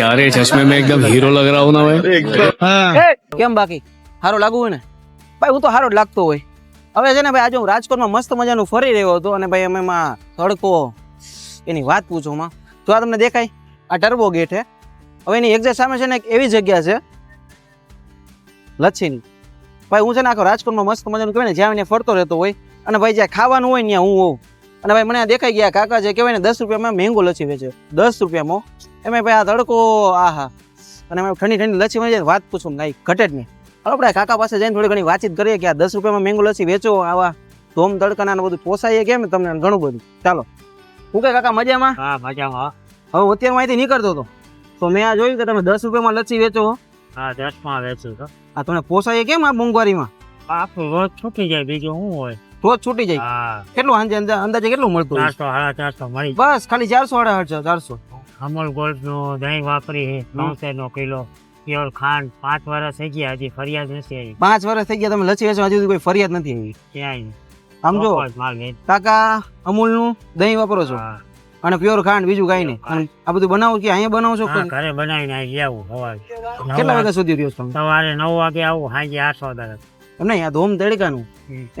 ક્યારે ચશ્મે મેં એકદમ હીરો લગ રહા હું ના ભાઈ? કેમ બાકી? સારું લાગુ હોય ને? ભાઈ હું તો સારો લાગતો હોય. હવે છે ને ભાઈ આજે હું રાજકોટમાં મસ્ત મજાનું ફરી રહ્યો હતો અને ભાઈ અમે માં તડકો એની વાત પૂછો માં જો આ તમને દેખાય આ ટર્બો ગેટ હે. હવે એની એક્ઝેક્ટ સામે છે ને એક એવી જગ્યા છે લચ્છીની. ભાઈ હું છે ને આખો રાજકોટમાં મસ્ત મજાનું કહેવાય ને જ્યાં ફરતો રહેતો હોય અને ભાઈ જ્યાં ખાવાનું હોય ત્યાં હું હોઉં. અને ભાઈ મને દેખાઈ ગયા કાકા જે કહેવાય ને દસ રૂપિયામાં મેંગો લચી વેચે. દસ રૂપિયામાં. એમાં ભાઈ આ તડકો આહા. અને એમાં ઠંડી ઠંડી લસ્સી મળી જાય વાત પૂછું કાંઈ ઘટે જ નહીં. હવે આપણે કાકા પાસે જઈને થોડી ઘણી વાતચીત કરીએ કે આ દસ રૂપિયામાં મેંગો લસ્સી વેચો આવા ધોમ તડકાના ને બધું પોસાય કેમ તમને ઘણું બધું. ચાલો. હું કે કાકા મજામાં? હા મજામાં. હવે હું અત્યારે માહિતી નીકળતો હતો. તો મેં આ જોયું કે તમે દસ રૂપિયામાં લચ્છી વેચો હા. દસમાં વેચું તો. આ તમને પોસાય કેમ આ મોંઘવારીમાં? આખું રોજ છૂટી જાય બીજું શું હોય? રોજ છૂટી જાય. કેટલું અંદાજે કેટલું મળતું ચારસો સાડા ચારસો મળી બસ ખાલી ચારસો સાડા ચારસો. અમૂલ ગોલ્ડનું દહીં વાપરી ત્રણસો નો કિલો. પ્યોર ખાંડ પાંચ વર્ષ થઈ ગયા હજી ફરિયાદ નથી આવી. પાંચ વર્ષ થઈ ગયા તમે લચ્છી વેચો હજુ કોઈ ફરિયાદ નથી આવી. ક્યાંય સમજો. કાકા અમૂલનું દહીં વાપરો છો? અને પ્યોર ખાંડ બીજું કાંઈ નહીં. આ બધું બનાવો કે અહીંયા બનાવો છો? ઘરે બનાવીને આવી આવું સવારે. કેટલા વાગ્યા સુધી છો તમે? સવારે નવ વાગે આવું હાજી આઠ વાગે એમ નહીં આ ધોમ તડકાનું.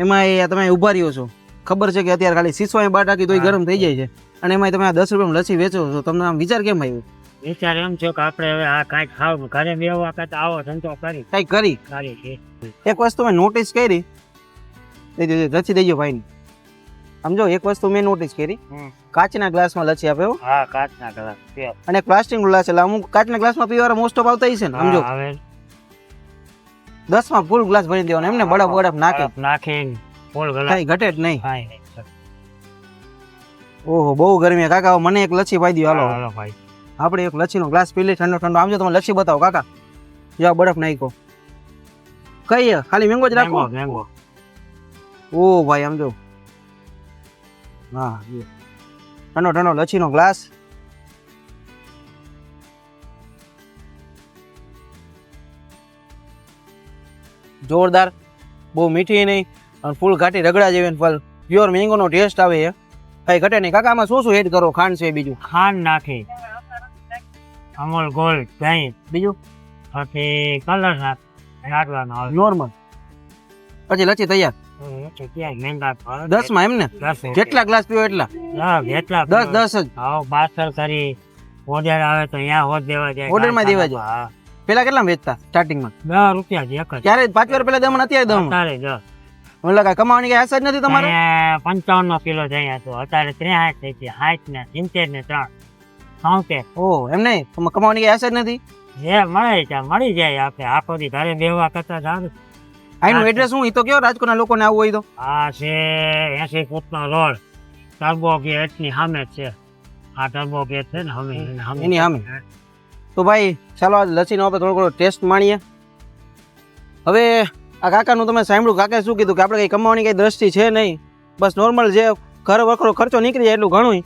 એમાં તમે ઊભા રહ્યો છો. ખબર છે કે અત્યારે ખાલી સીસવાય બાટ તો ગરમ થઈ જાય છે. અને એમાં તમે આ દસ રૂપિયામાં લસી વેચો છો તમને આમ વિચાર કેમ આવ્યો? વિચાર એમ છે કે આપણે હવે આ કાંઈક ખાવ ઘરે બેવા કરતા આવો ધંધો કરી. કઈ કરી? છે. એક વસ્તુ મેં નોટિસ કરી. દઈ દેજો ભાઈને. સમજો એક વસ્તુ મેં નોટિસ કરી. કાચના ગ્લાસમાં લચ્છી આપે હા. કાચના ગ્લાસ અને પ્લાસ્ટિક ગ્લાસ એટલે અમુક કાચના ગ્લાસમાં પીવાના મોસ્ટ ઓફ આવતા છે ને સમજો. દસમાં ફૂલ ગ્લાસ ભરી દેવાનો એમને બરફ બરફ નાખે. બરફ નાખીને ફૂલ કઈ ઘટે જ નહીં. ઓહો બહુ ગરમી છે. કાકા હવે મને એક લચ્છી પાઈ દો હાલો. હાલો ભાઈ. આપણે એક લચ્છીનો ગ્લાસ પી લઈ ઠંડો ઠંડો. આમ જો તમે લચ્છી બતાવો કાકા. જો આ બરફ નાખ્યો. કઈ? ખાલી મેંગો જ રાખો મેંગો મેંગો ઓ ભાઈ આમ જો. હા. ઠંડો ઠંડો લચ્છીનો ગ્લાસ જોરદાર. બહુ મીઠી નહીં. અને ફૂલ ઘાટી રગડા જેવી ફલ. પ્યોર મેંગોનો ટેસ્ટ આવે છે કઈ ઘટે નહીં. કાકા આમાં શું શું એડ કરો? ખાંડ છે બીજું. ખાંડ નાખી. અમૂલ ગોલ્ડ દહીં. બીજું? પછી કલર નાખ નાખવાનો આવે. નોર્મલ પછી લચ્છી તૈયાર. દસમાં એમ ને જેટલા ગ્લાસ પીવો એટલા? જેટલા દસ દસ જ. હા પાર્સલ કરી. ઓર્ડર આવે તો અહીંયા હોત દેવા જાય. ઓર્ડરમાં દેવા જાય. પેલા કેટલા વેચતા? સ્ટાર્ટિંગમાં દસ રૂપિયા જ એક ક્યારે પાંચ વાર પેલા દમણ અત્યારે દમ અત્યારે દસ મને લાગે કમાવાની કઈ આશા જ નથી તમારે? પંચાવન નો કિલો જઈ હતો અત્યારે ત્રેસાઠ થઈ છે સાઠ ને સિત્તેર ને ત્રણ. સાંકે ઓ એમ નહીં? તમે કમાવાની કઈ આશા જ નથી? જે મળે ત્યાં મળી જાય આપણે આખો દી ઘરે બેવા કરતા સારું. આનું એડ્રેસ હું એ તો કયો? રાજકોટના લોકોને આવવું હોય તો? આ છે એસી ફૂટનો રોડ. ટર્બો ગેટની સામે છે. આ ટર્બો ગેટ છે ને સામે. એની સામે. તો ભાઈ ચાલો આજ લસીનો આપણે થોડો થોડો ટેસ્ટ માણીએ. હવે આ કાકાનું તમે સાંભળ્યું કાકાએ શું કીધું કે આપણે કંઈ કમાવાની કંઈ દ્રષ્ટિ છે નહીં. બસ નોર્મલ જે ઘર વખરો ખર્ચો નીકળી જાય એટલું ઘણું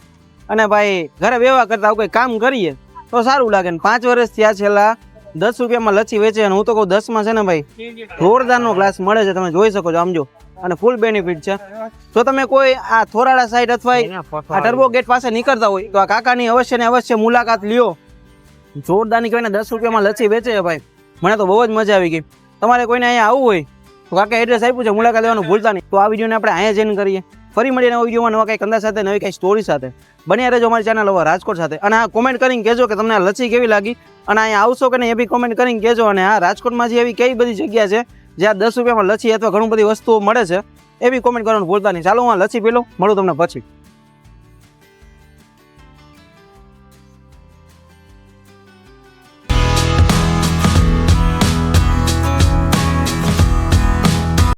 અને ભાઈ ઘરે વ્યવહાર કરતા આવું કંઈ કામ કરીએ તો સારું લાગે ને. પાંચ વર્ષ થયા છેલ્લા દસ રૂપિયામાં લચ્છી વેચે અને હું તો કહું દસમાં છે ને ભાઈ જોરદારનો ગ્લાસ મળે છે તમે જોઈ શકો છો આમ જો. અને ફૂલ બેનિફિટ છે. જો તમે કોઈ આ થોરાડા સાઈડ અથવા આ ટર્બો ગેટ પાસે નીકળતા હોય તો આ કાકાની અવશ્ય ને અવશ્ય મુલાકાત લ્યો. જોરદારની કહેવાય ને દસ રૂપિયામાં લચ્છી વેચે છે ભાઈ. મને તો બહુ જ મજા આવી ગઈ. તમારે કોઈને અહીંયા આવવું હોય, તો કાકા એડ્રેસ આપ્યું છે, મુલાકાત લેવાનું ભૂલતા નહીં. તો આ વિડીયોને આપણે અહીંયા જઈને કરીએ. ફરી મળીએ નવા વિડીયોમાં, નવા કંઈક અંદાજ સાથે, નવી કંઈ સ્ટોરી સાથે. બન્યા રહેજો અમારી ચેનલ હવે રાજકોટ સાથે. અને આ કોમેન્ટ કરીને કહેજો કે તમને આ લચ્છી કેવી લાગી. અને અહીંયા આવશો કે નહીં એ બી કોમેન્ટ કરીને કહેજો. અને આ રાજકોટમાં જે એવી કઈ બધી જગ્યા છે જ્યાં દસ રૂપિયામાં લચ્છી અથવા ઘણી બધી વસ્તુઓ મળે છે, એ બી કોમેન્ટ કરવાનું ભૂલતા નહીં. ચાલો, હું આ લચ્છી પી લઉં મળું તમને પછી.